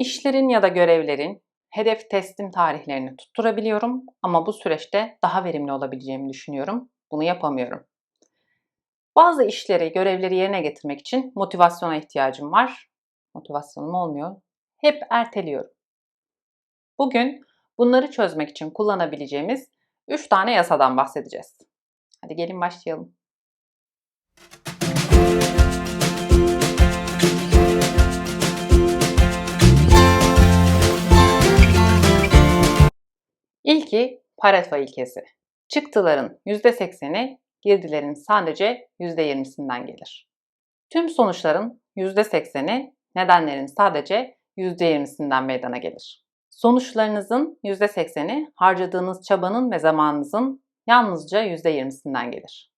İşlerin ya da görevlerin hedef teslim tarihlerini tutturabiliyorum ama bu süreçte daha verimli olabileceğimi düşünüyorum. Bunu yapamıyorum. Bazı işleri, görevleri yerine getirmek için motivasyona ihtiyacım var. Motivasyonum olmuyor. Hep erteliyorum. Bugün bunları çözmek için kullanabileceğimiz 3 tane yasadan bahsedeceğiz. Hadi gelin başlayalım. İlki Pareto ilkesi. Çıktıların %80'i girdilerin sadece %20'sinden gelir. Tüm sonuçların %80'i nedenlerin sadece %20'sinden meydana gelir. Sonuçlarınızın %80'i harcadığınız çabanın ve zamanınızın yalnızca %20'sinden gelir.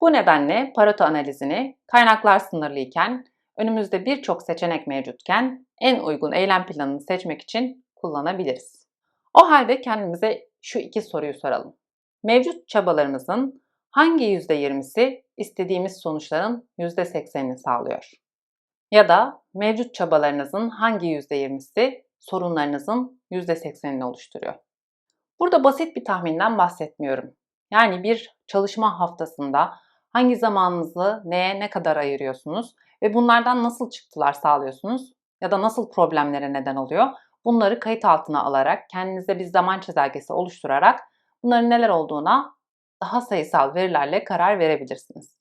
Bu nedenle Pareto analizini kaynaklar sınırlıyken, önümüzde birçok seçenek mevcutken en uygun eylem planını seçmek için kullanabiliriz. O halde kendimize şu iki soruyu soralım. Mevcut çabalarımızın hangi %20'si istediğimiz sonuçların %80'ini sağlıyor? Ya da mevcut çabalarınızın hangi %20'si sorunlarınızın %80'ini oluşturuyor? Burada basit bir tahminden bahsetmiyorum. Yani bir çalışma haftasında hangi zamanınızı neye ne kadar ayırıyorsunuz ve bunlardan nasıl çıktılar sağlıyorsunuz ya da nasıl problemlere neden oluyor? Bunları kayıt altına alarak, kendinize bir zaman çizelgesi oluşturarak bunların neler olduğuna daha sayısal verilerle karar verebilirsiniz.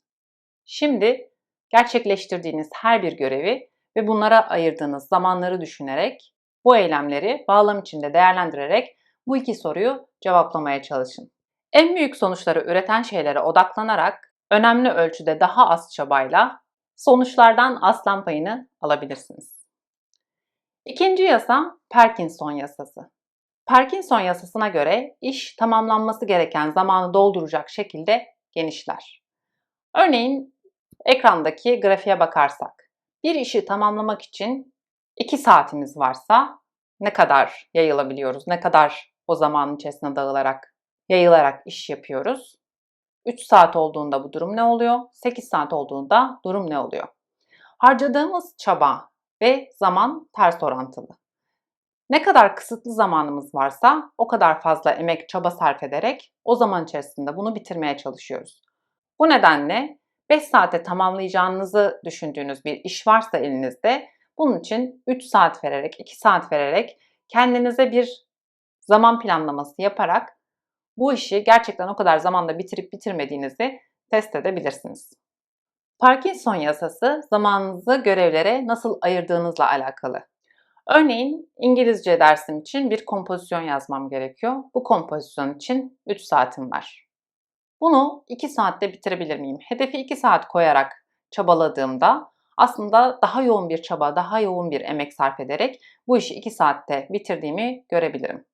Şimdi gerçekleştirdiğiniz her bir görevi ve bunlara ayırdığınız zamanları düşünerek bu eylemleri bağlam içinde değerlendirerek bu iki soruyu cevaplamaya çalışın. En büyük sonuçları üreten şeylere odaklanarak önemli ölçüde daha az çabayla sonuçlardan aslan payını alabilirsiniz. İkinci yasa Parkinson yasası. Parkinson yasasına göre iş tamamlanması gereken zamanı dolduracak şekilde genişler. Örneğin ekrandaki grafiğe bakarsak bir işi tamamlamak için 2 saatimiz varsa ne kadar yayılabiliyoruz, ne kadar o zamanın içerisinde dağılarak, yayılarak iş yapıyoruz. 3 saat olduğunda bu durum ne oluyor? 8 saat olduğunda durum ne oluyor? Harcadığımız çaba ve zaman ters orantılı. Ne kadar kısıtlı zamanımız varsa o kadar fazla emek, çaba sarf ederek o zaman içerisinde bunu bitirmeye çalışıyoruz. Bu nedenle 5 saate tamamlayacağınızı düşündüğünüz bir iş varsa elinizde bunun için 3 saat vererek, 2 saat vererek kendinize bir zaman planlaması yaparak bu işi gerçekten o kadar zamanda bitirip bitirmediğinizi test edebilirsiniz. Parkinson yasası zamanınızı görevlere nasıl ayırdığınızla alakalı. Örneğin İngilizce dersim için bir kompozisyon yazmam gerekiyor. Bu kompozisyon için 3 saatim var. Bunu 2 saatte bitirebilir miyim? Hedefi 2 saat koyarak çabaladığımda aslında daha yoğun bir çaba, daha yoğun bir emek sarf ederek bu işi 2 saatte bitirdiğimi görebilirim.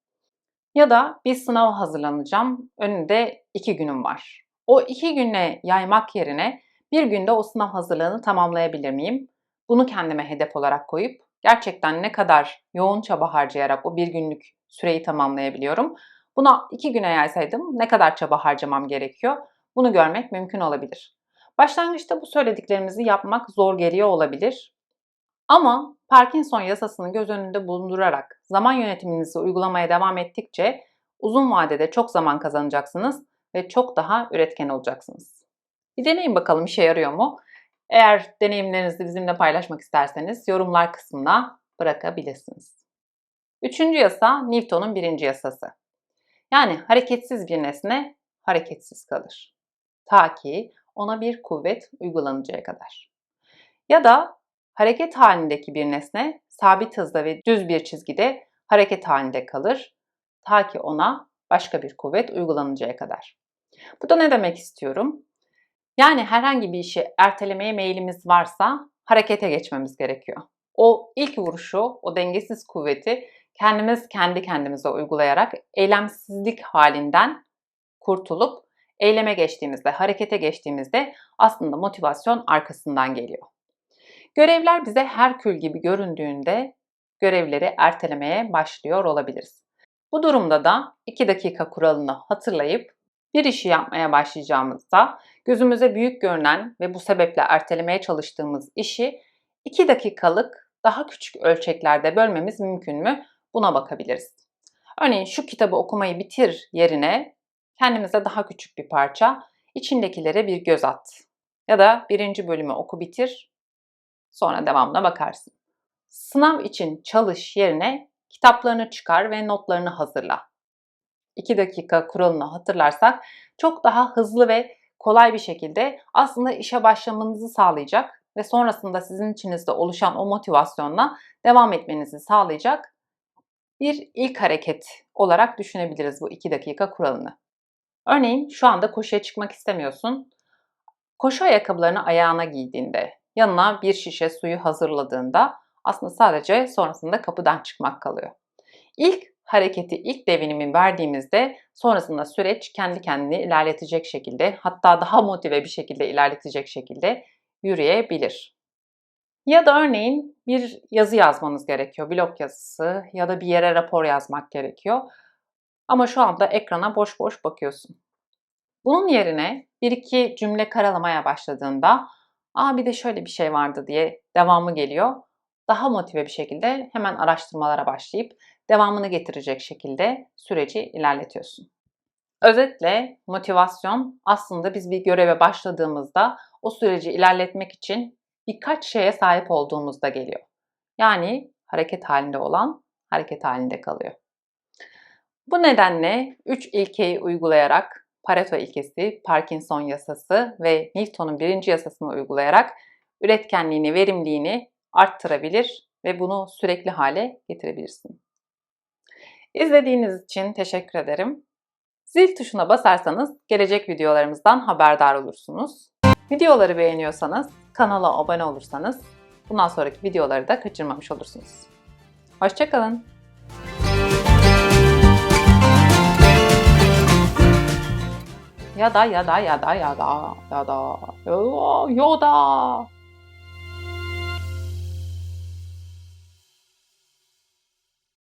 Ya da bir sınav hazırlanacağım. Önünde 2 günüm var. O 2 güne yaymak yerine bir günde o sınav hazırlığını tamamlayabilir miyim? Bunu kendime hedef olarak koyup gerçekten ne kadar yoğun çaba harcayarak o bir günlük süreyi tamamlayabiliyorum. Buna iki güne yaysaydım ne kadar çaba harcamam gerekiyor? Bunu görmek mümkün olabilir. Başlangıçta bu söylediklerimizi yapmak zor geliyor olabilir. Ama Parkinson yasasını göz önünde bulundurarak zaman yönetiminizi uygulamaya devam ettikçe uzun vadede çok zaman kazanacaksınız ve çok daha üretken olacaksınız. Bir deneyin bakalım işe yarıyor mu? Eğer deneyimlerinizi bizimle paylaşmak isterseniz yorumlar kısmına bırakabilirsiniz. Üçüncü yasa Newton'un birinci yasası. Yani hareketsiz bir nesne hareketsiz kalır. Ta ki ona bir kuvvet uygulanıncaya kadar. Ya da hareket halindeki bir nesne sabit hızda ve düz bir çizgide hareket halinde kalır. Ta ki ona başka bir kuvvet uygulanıncaya kadar. Bu da ne demek istiyorum? Yani herhangi bir işi ertelemeye meyilimiz varsa harekete geçmemiz gerekiyor. O ilk vuruşu, o dengesiz kuvveti kendimiz kendi kendimize uygulayarak eylemsizlik halinden kurtulup eyleme geçtiğimizde, harekete geçtiğimizde aslında motivasyon arkasından geliyor. Görevler bize Herkül gibi göründüğünde görevleri ertelemeye başlıyor olabiliriz. Bu durumda da 2 dakika kuralını hatırlayıp bir işi yapmaya başlayacağımızda gözümüze büyük görünen ve bu sebeple ertelemeye çalıştığımız işi 2 dakikalık daha küçük ölçeklerde bölmemiz mümkün mü? Buna bakabiliriz. Örneğin şu kitabı okumayı bitir yerine kendimize daha küçük bir parça, içindekilere bir göz at. Ya da birinci bölümü oku bitir, sonra devamına bakarsın. Sınav için çalış yerine kitaplarını çıkar ve notlarını hazırla. 2 dakika kuralını hatırlarsak çok daha hızlı ve kolay bir şekilde aslında işe başlamanızı sağlayacak ve sonrasında sizin içinizde oluşan o motivasyonla devam etmenizi sağlayacak bir ilk hareket olarak düşünebiliriz bu 2 dakika kuralını. Örneğin şu anda koşuya çıkmak istemiyorsun. Koşu ayakkabılarını ayağına giydiğinde, yanına bir şişe suyu hazırladığında aslında sadece sonrasında kapıdan çıkmak kalıyor. İlk hareketi, ilk devinimi verdiğimizde sonrasında süreç kendi kendini ilerletecek şekilde, hatta daha motive bir şekilde ilerletecek şekilde yürüyebilir. Ya da örneğin bir yazı yazmanız gerekiyor, blog yazısı ya da bir yere rapor yazmak gerekiyor. Ama şu anda ekrana boş boş bakıyorsun. Bunun yerine bir iki cümle karalamaya başladığında, aa bir de şöyle bir şey vardı diye devamı geliyor. Daha motive bir şekilde hemen araştırmalara başlayıp devamını getirecek şekilde süreci ilerletiyorsun. Özetle motivasyon aslında biz bir göreve başladığımızda o süreci ilerletmek için birkaç şeye sahip olduğumuzda geliyor. Yani hareket halinde olan hareket halinde kalıyor. Bu nedenle 3 ilkeyi uygulayarak Pareto ilkesi, Parkinson yasası ve Newton'un birinci yasasını uygulayarak üretkenliğini, verimliliğini arttırabilir ve bunu sürekli hale getirebilirsin. İzlediğiniz için teşekkür ederim. Zil tuşuna basarsanız gelecek videolarımızdan haberdar olursunuz. Videoları beğeniyorsanız, kanala abone olursanız bundan sonraki videoları da kaçırmamış olursunuz. Hoşçakalın. Ya da ya da ya da ya da ya da ya da